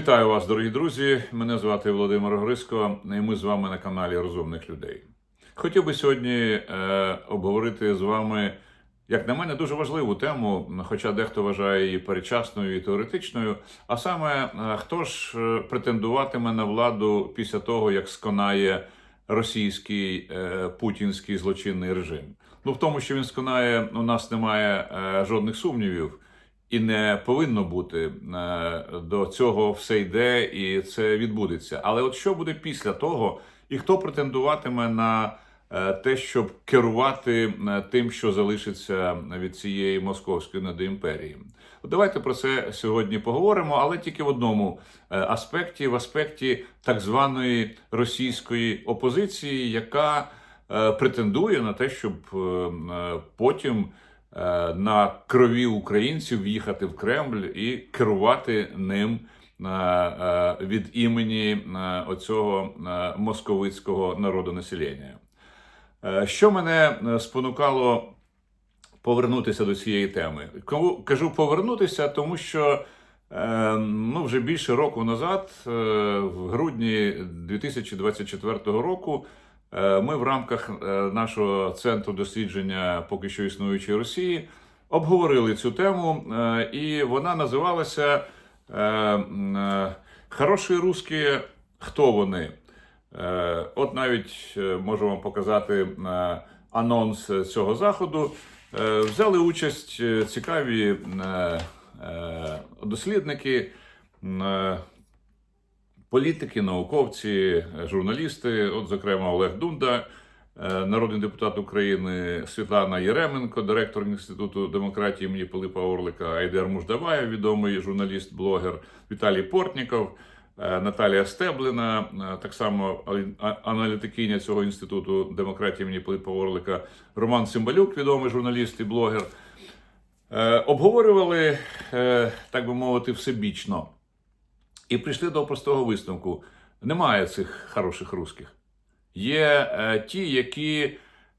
Вітаю вас, дорогі друзі. Мене звати Володимир Гриско, і ми з вами на каналі Розумних людей. Хотів би сьогодні е, обговорити з вами, як на мене, дуже важливу тему, хоча дехто вважає її перечасною і теоретичною. А саме, е, хто ж е, претендуватиме на владу після того, як сконає російський е, путінський злочинний режим? Ну, в тому, що він сконає, у нас немає е, жодних сумнівів і не повинно бути. Е, До цього все йде і це відбудеться. Але от що буде після того, і хто претендуватиме на е, те, щоб керувати е, тим, що залишиться від цієї московської недоімперії? Давайте про це сьогодні поговоримо, але тільки в одному аспекті в аспекті так званої російської опозиції, яка претендує на те, щоб потім на крові українців в'їхати в Кремль і керувати ним е, е, від імені е, оцього е, московицького народонаселення. Е, Що мене е, спонукало повернутися до цієї теми? Кажу повернутися, тому що е, ну, вже більше року назад, е, в грудні 2024 року, е, ми в рамках е, нашого центру дослідження поки що існуючої Росії обговорили цю тему, е, і вона називалася е, е, Хороші русські, хто вони? Е, От навіть е, можу вам показати е, анонс цього заходу. Е, Взяли участь е, цікаві е, е, дослідники, е, політики, науковці, журналісти. От, зокрема, Олег Дунда, е, народний депутат України, Світлана Єременко, директор Інституту демократії імені Пилипа Орлика, Айдер Муждаваєв, відомий журналіст, блогер, Віталій Портніков. Е, Наталія Стеблина, е, так само аналітикиня цього інституту демократії імені Пилипа Орлика, Роман Цимбалюк, відомий журналіст і блогер. Обговорювали, так би мовити, всебічно. І прийшли до простого висновку: немає цих хороших русських. Є е, ті, які,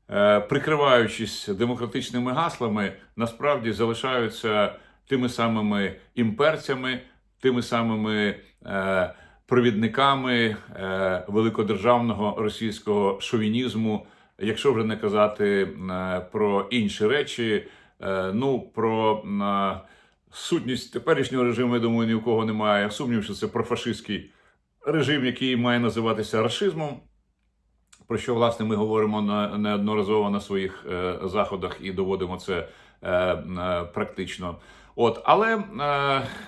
е, прикриваючись демократичними гаслами, насправді залишаються тими самими імперцями, тими самими е, провідниками е, великодержавного російського шовінізму, якщо вже не казати е, про інші речі, е, ну про е, сутність теперішнього режиму, я думаю, ні у кого немає сумнів, що це профашистський режим, який має називатися рашизмом. Про що власне ми говоримо неодноразово на своїх е, заходах і доводимо це е, е, практично. От, але е,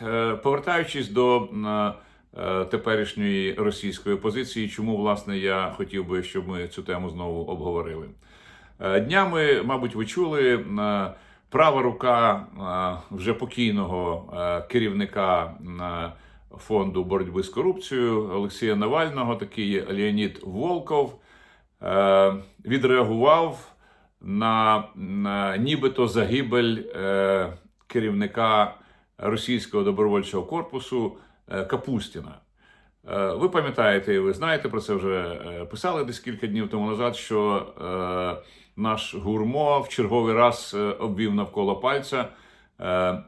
е, повертаючись до е, теперішньої російської позиції, чому власне я хотів би, щоб ми цю тему знову обговорили. Е, Днями, мабуть, ви чули е, права рука е, вже покійного е, керівника е, фонду боротьби з корупцією Олексія Навального, такий Леонід Волков, відреагував на, нібито загибель керівника російського добровольчого корпусу Капустіна. Ви пам'ятаєте, і ви знаєте про це вже писали десь кілька днів тому назад, що наш гурмо в черговий раз е, обвів навколо пальця е,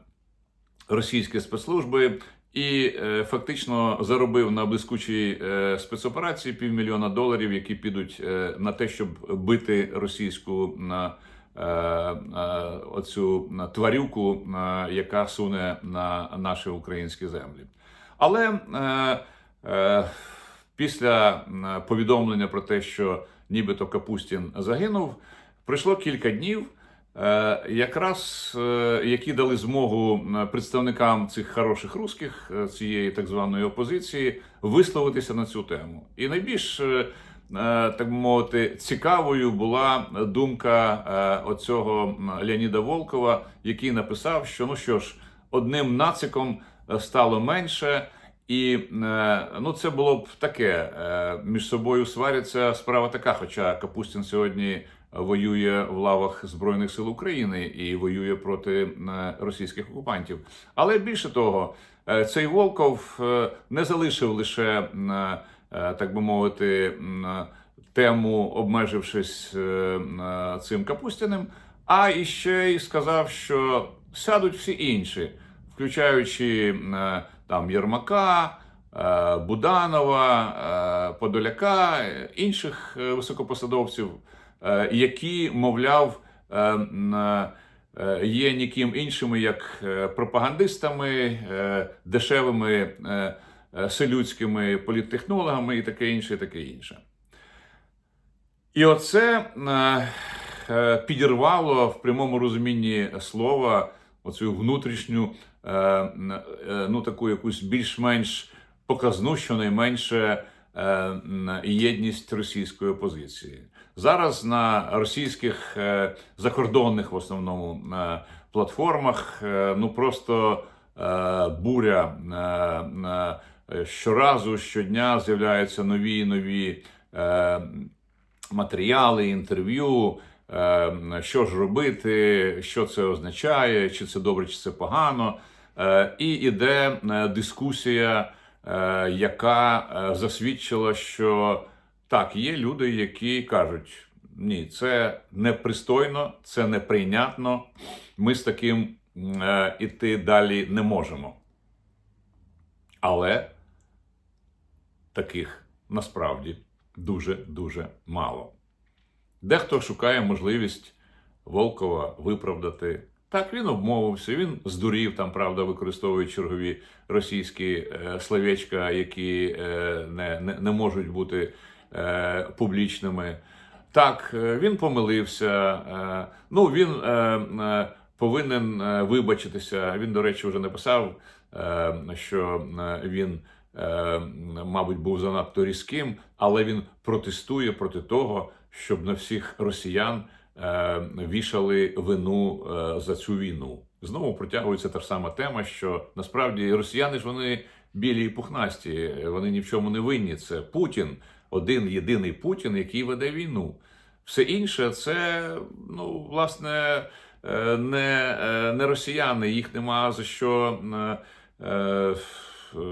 російські спецслужби і е, фактично заробив на блискучій спецоперації півмільйона доларів, які підуть на те, щоб бити російську на. Оцю тварюку, яка суне на наші українські землі. Але після повідомлення про те, що нібито Капустін загинув, пройшло кілька днів, е, якраз е, які дали змогу представникам цих хороших русських, е, цієї так званої опозиції, висловитися на цю тему. І найбільш так мовити, цікавою була думка оцього Леоніда Волкова, який написав, що ну що ж, одним нациком стало менше. І ну, це було б таке. Між собою сваряться справа така. Хоча Капустін сьогодні воює в лавах Збройних сил України і воює проти е, російських окупантів. Але більше того, е, цей Волков е, не залишив лише, так би мовити, тему, обмежившись цим Капустіним, а іще й сказав, що сядуть всі інші, включаючи там Єрмака, Буданова, Подоляка, інших високопосадовців, які, мовляв, е, е, є ніким іншими, як е, пропагандистами, е, дешевими е, е, селюдськими політтехнологами і таке інше, і таке інше. І оце е, е, підірвало в прямому розумінні слова оцю внутрішню, е, е, ну таку якусь більш-менш показну, щонайменше е, н- єдність російської опозиції. Зараз на російських е, закордонних в основному е, платформах е, ну просто буря. Щоразу, щодня з'являються нові нові матеріали, інтерв'ю, що ж робити, що це означає, чи це добре, чи це погано. І йде е, дискусія, яка засвідчила, що так, є люди, які кажуть: ні, це непристойно, це неприйнятно. Ми з таким е, іти далі не можемо. Але таких насправді дуже-дуже мало. Дехто шукає можливість Волкова виправдати. Так, він обмовився, він здурів, там, правда, використовує чергові російські е, словечка, які е, не, не, не можуть бути публічними. Так, е, він помилився. Е, ну, він е, е, повинен е, вибачитися. Він, до речі, вже написав, е, що е, він, е, мабуть, був занадто різким, але він протестує проти того, щоб на всіх росіян е, вішали вину е, за цю війну. Знову протягується та ж сама тема, що насправді росіяни ж вони білі і пухнасті, вони ні в чому не винні. Це Путін, один єдиний Путін, який веде війну. Все інше це, ну, власне, е, не, е, не росіяни, їх нема за що е,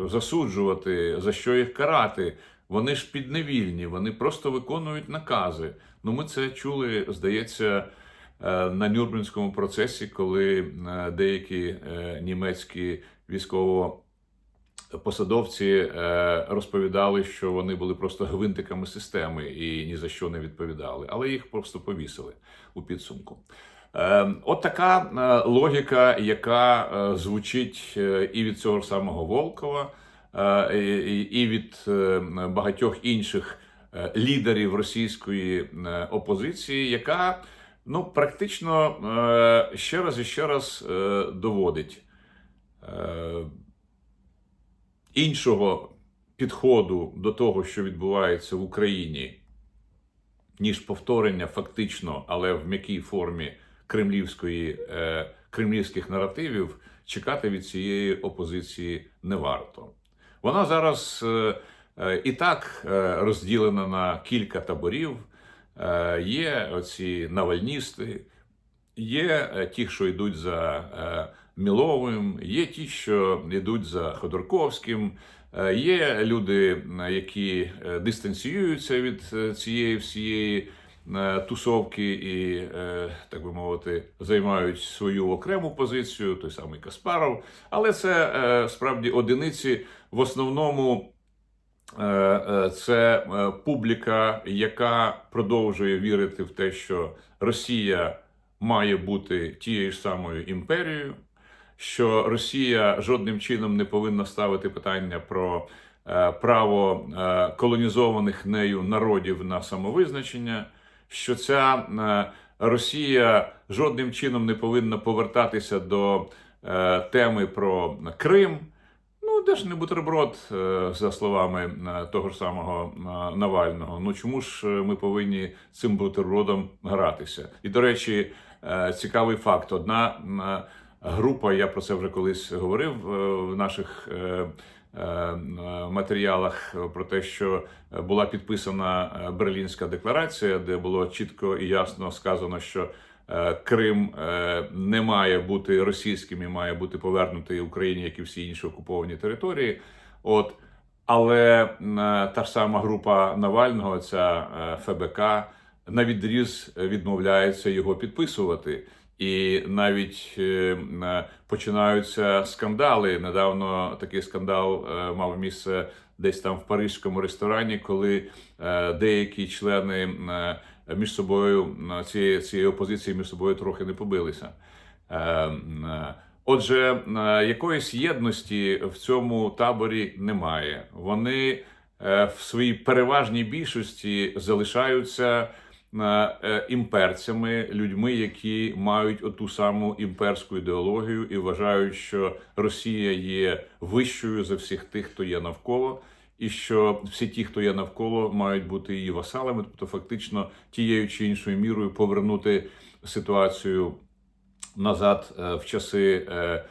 засуджувати, за що їх карати. Вони ж підневільні, вони просто виконують накази. Ну, ми це чули, здається, на Нюрнберзькому процесі, коли деякі німецькі військово посадовці е, розповідали, що вони були просто гвинтиками системи і ні за що не відповідали, але їх просто повісили у підсумку. Е, От така е, логіка, яка звучить і від цього самого Волкова, і- від багатьох інших лідерів російської опозиції, яка ну практично ще раз і ще раз доводить. Іншого підходу до того, що відбувається в Україні, ніж повторення фактично, але в м'якій формі кремлівської, е, кремлівських наративів, чекати від цієї опозиції не варто. Вона зараз е, е, і так е, розділена на кілька таборів. Е, є оці навальністи, Є е, ті, що йдуть за е, Міловим, є ті, що йдуть за Ходорковським, е, є люди, які е, дистанціюються від е, цієї всієї е, тусовки і, е, так би мовити, займають свою окрему позицію, той самий Каспаров. Але це е, справді одиниці в основному. Е, е, Це е, публіка, яка продовжує вірити в те, що Росія має бути тією ж самою імперією, що Росія жодним чином не повинна ставити питання про е, право е, колонізованих нею народів на самовизначення, що ця е, Росія жодним чином не повинна повертатися до теми про Крим. Ну, де ж не бутерброд, за словами того ж самого Навального. Ну чому ж ми повинні цим бутербродом гратися? І до речі, цікавий факт: одна група, я про це вже колись говорив е, в наших. е, е, Матеріалах про те, що була підписана Берлінська декларація, де було чітко і ясно сказано, що Крим не має бути російським і має бути повернутий Україні, як і всі інші окуповані території. От але та ж сама група Навального, ця ФБК, на відріз відмовляється його підписувати. І навіть е, е, починаються скандали. Недавно такий скандал е, мав місце десь там в паризькому ресторані, коли деякі члени між собою цієї, цієї опозиції між собою трохи не побилися. Отже, якоїсь єдності в цьому таборі немає. Вони в своїй переважній більшості залишаються імперцями, людьми, які мають оту саму імперську ідеологію і вважають, що Росія є вищою за всіх тих, хто є навколо. І що всі ті, хто є навколо, мають бути її васалами, тобто фактично тією чи іншою мірою повернути ситуацію назад е, в часи е, е,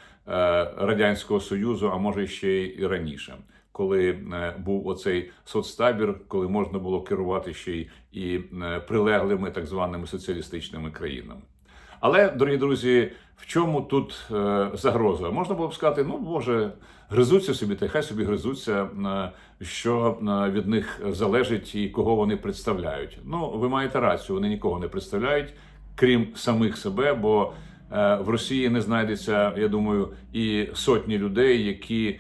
Радянського Союзу, а може ще й раніше, коли е, був оцей соцтабір, коли можна було керувати ще й і е, прилеглими так званими соціалістичними країнами. Але, дорогі друзі, в чому тут е, загроза? Можна було б сказати, ну Боже, гризуться собі, та хай собі гризуться, що від них залежить і кого вони представляють. Ну, ви маєте рацію, вони нікого не представляють, крім самих себе, бо в Росії не знайдеться, я думаю, і сотні людей, які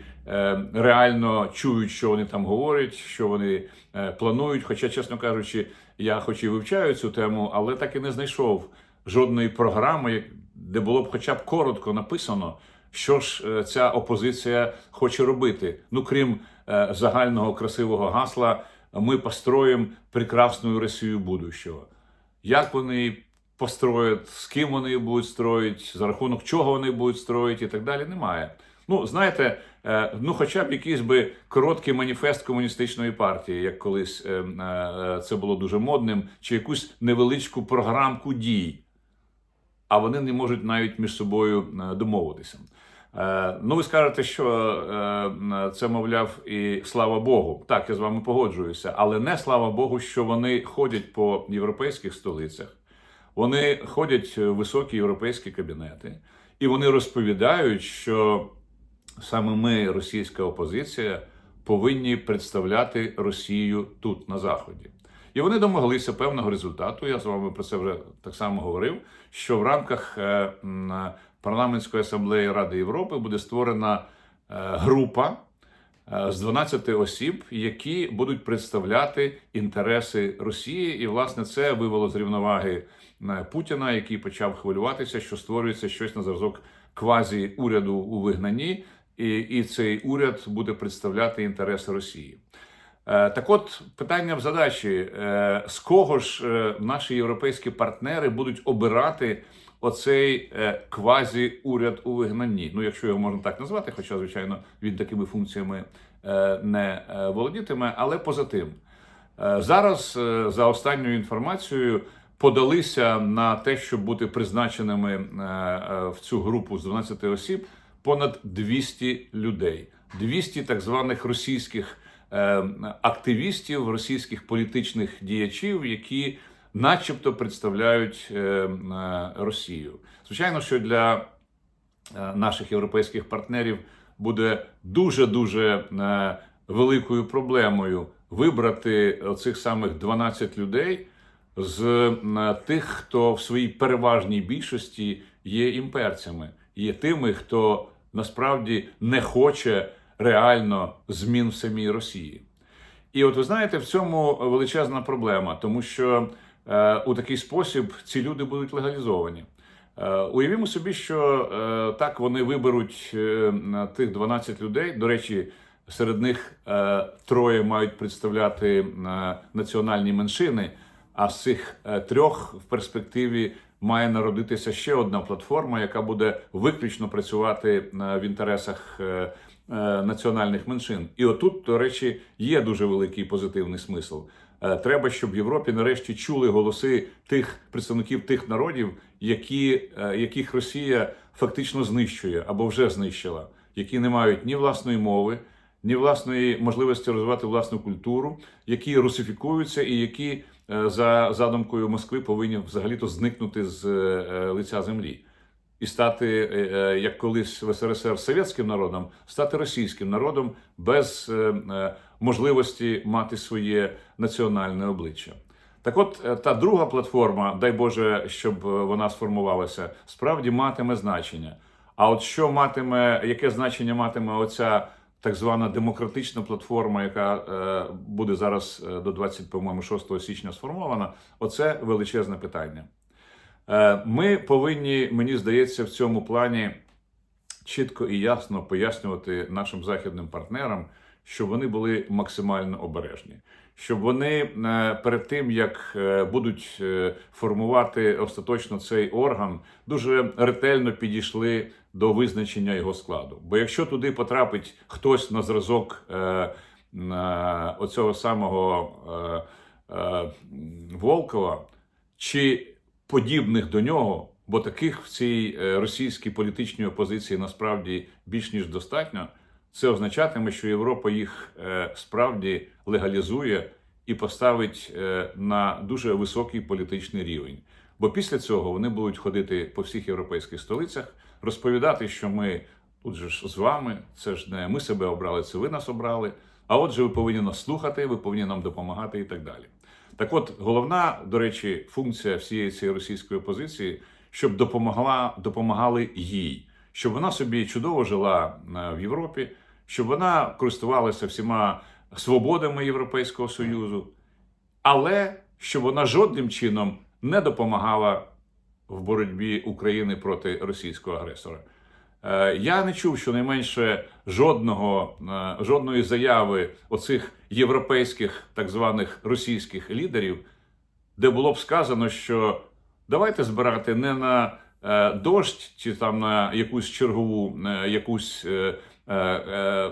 реально чують, що вони там говорять, що вони е, планують. Хоча, чесно кажучи, я хоч і вивчаю цю тему, але так і не знайшов жодної програми, де було б хоча б коротко написано, що ж е, ця опозиція хоче робити. Ну крім е, загального красивого гасла, ми построїмо прекрасну Росію будущого. Як вони построять, з ким вони будуть строїти, за рахунок чого вони будуть строїти і так далі, немає. Ну, знаєте, е, ну хоча б якийсь би короткий маніфест комуністичної партії, як колись е, е, це було дуже модним, чи якусь невеличку програмку дій а вони не можуть навіть між собою домовитися. Ну, ви скажете, що це, мовляв, і слава Богу. Так, я з вами погоджуюся, але не слава Богу, що вони ходять по європейських столицях, вони ходять в високі європейські кабінети, і вони розповідають, що саме ми, російська опозиція, повинні представляти Росію тут, на Заході. І вони домоглися певного результату. Я з вами про це вже так само говорив. Що в рамках е, парламентської асамблеї Ради Європи буде створена е, група е, з 12 осіб, які будуть представляти інтереси Росії. І власне це вивело з рівноваги Путіна, який почав хвилюватися, що створюється щось на зразок квазі уряду у вигнанні, і, і цей уряд буде представляти інтереси Росії. Е, Так от питання в задачі: е, з кого ж е, наші європейські партнери будуть обирати оцей е, квазі-уряд у вигнанні? Ну, якщо його можна так назвати, хоча, звичайно, він такими функціями не володітиме, але поза тим. Зараз, за останньою інформацією, подалися на те, щоб бути призначеними в цю групу з 12 осіб понад 200 людей, 200 так званих російських е, активістів, російських політичних діячів, які, начебто, представляють е, е, Росію. Звичайно, що для наших європейських партнерів буде дуже дуже великою проблемою вибрати цих самих 12 людей з тих, хто в своїй переважній більшості є імперцями, є тими, хто насправді не хоче реально змін в самій Росії. І от ви знаєте, в цьому величезна проблема, тому що е, у такий спосіб ці люди будуть легалізовані. Е, уявімо собі, що е, так вони виберуть е, тих 12 людей. До речі, серед них е, троє мають представляти е, національні меншини, а з цих е, трьох в перспективі має народитися ще одна платформа, яка буде виключно працювати е, в інтересах е, е, національних меншин. І отут, до речі, є дуже великий позитивний смисл. Треба, щоб в Європі нарешті чули голоси тих представників тих народів, які, яких Росія фактично знищує або вже знищила, які не мають ні власної мови, ні власної можливості розвивати власну культуру, які русифікуються і які за задумкою Москви повинні взагалі-то зникнути з е, лиця землі і стати, е, е, як колись в СРСР совєтським народом, стати російським народом без е, е, можливості мати своє національне обличчя. Так от, е, та друга платформа, дай Боже, щоб е, вона сформувалася, справді матиме значення. А от що матиме, яке значення матиме оця так звана демократична платформа, яка е, буде зараз е, до 20, по-моєму, 6 січня сформована, оце величезне питання. Е, ми повинні, мені здається, в цьому плані чітко і ясно пояснювати нашим західним партнерам, щоб вони були максимально обережні, щоб вони е, перед тим як е, будуть е, формувати остаточно цей орган, дуже ретельно підійшли до визначення його складу. Бо якщо туди потрапить хтось на зразок оцього самого Волкова чи подібних до нього, бо таких в цій російській політичній опозиції насправді більш ніж достатньо, це означатиме, що Європа їх е, справді легалізує і поставить е, на дуже високий політичний рівень. Бо після цього вони будуть ходити по всіх європейських столицях, розповідати, що ми тут же ж з вами, це ж не ми себе обрали, це ви нас обрали. А отже, ви повинні нас слухати, ви повинні нам допомагати і так далі. Так от, головна, до речі, функція всієї цієї російської опозиції, щоб допомогла, допомагали їй, щоб вона собі чудово жила е, в Європі, щоб вона користувалася всіма свободами Європейського Союзу, але щоб вона жодним чином не допомагала в боротьбі України проти російського агресора. Е, Я не чув щонайменше жодного, е, жодної заяви оцих європейських так званих російських лідерів, де було б сказано, що давайте збирати не на е, дощ чи там на якусь чергову якусь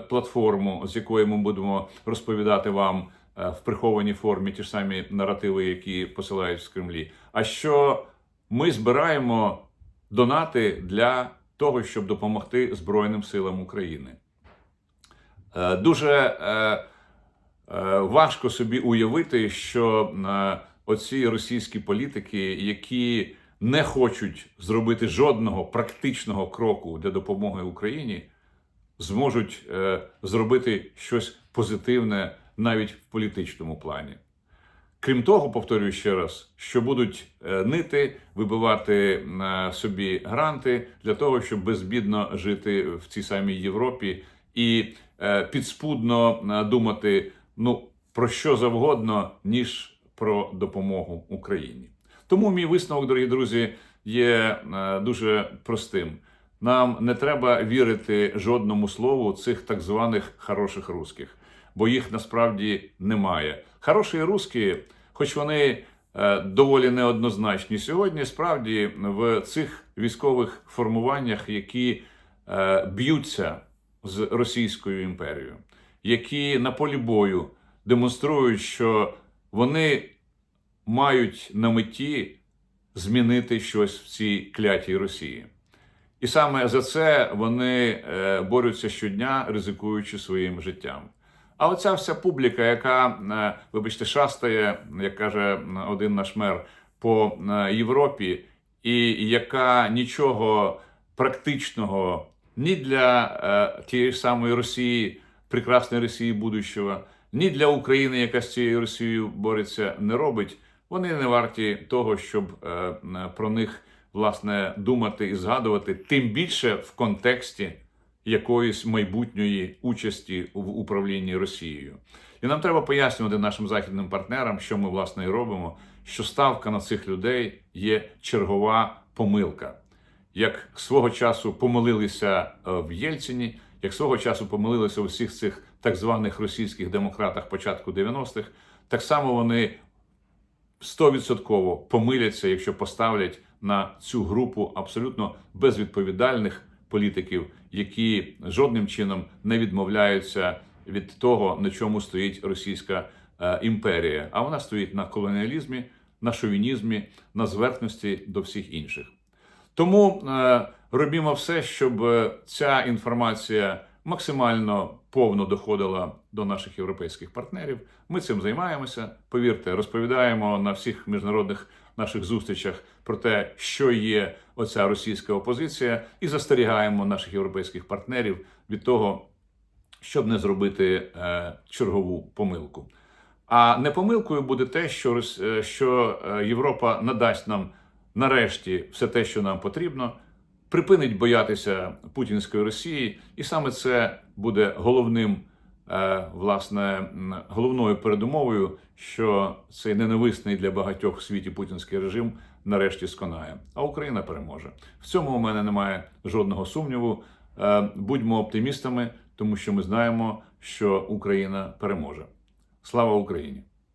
платформу, з якої ми будемо розповідати вам е, в прихованій формі ті ж самі наративи, які посилають з Кремлі. А що ми збираємо донати для того, щоб допомогти Збройним силам України. Е, Дуже е, е, важко собі уявити, що е, оці російські політики, які не хочуть зробити жодного практичного кроку для допомоги Україні, зможуть е, зробити щось позитивне навіть в політичному плані. Крім того, повторюю ще раз, що будуть е, нити, вибивати е, собі гранти для того, щоб безбідно жити в цій самій Європі і підспудно думати ну про що завгодно, ніж про допомогу Україні. Тому мій висновок, дорогі друзі, є дуже простим. Нам не треба вірити жодному слову цих так званих хороших русських, бо їх насправді немає. Хороші русські, хоч вони е, доволі неоднозначні сьогодні, справді в цих військових формуваннях, які е, б'ються з Російською імперією, які на полі бою демонструють, що вони мають на меті змінити щось в цій клятій Росії. І саме за це вони е, борються щодня, ризикуючи своїм життям. А оця вся публіка, яка, е, вибачте, шастає, як каже один наш мер, по е, Європі, і яка нічого практичного ні для тієї ж самої Росії, прекрасної Росії будущого, ні для України, яка з цією Росією бореться, не робить. Вони не варті того, щоб про них власне думати і згадувати, тим більше в контексті якоїсь майбутньої участі в управлінні Росією. І нам треба пояснювати нашим західним партнерам, що ми власне і робимо, що ставка на цих людей є чергова помилка. Як свого часу помилилися е, в Єльцині, як свого часу помилилися у всіх цих так званих російських демократах початку 90-х, так само вони стовідсотково помиляться, якщо поставлять на цю групу абсолютно безвідповідальних політиків, які жодним чином не відмовляються від того, на чому стоїть Російська е, імперія. А вона стоїть на колоніалізмі, на шовінізмі, на зверхності до всіх інших. Тому е, робімо все, щоб е, ця інформація максимально повно доходила до наших європейських партнерів. Ми цим займаємося. Повірте, розповідаємо на всіх міжнародних наших зустрічах про те, що є оця російська опозиція, і застерігаємо наших європейських партнерів від того, щоб не зробити е, чергову помилку. А не помилкою буде те, що, е, що е, Європа надасть нам нарешті все те, що нам потрібно, припинить боятися путінської Росії, і саме це буде головним, власне, головною передумовою, що цей ненависний для багатьох в світі путінський режим нарешті сконає. А Україна переможе. В цьому у мене немає жодного сумніву. Е, Будьмо оптимістами, тому що ми знаємо, що Україна переможе. Слава Україні!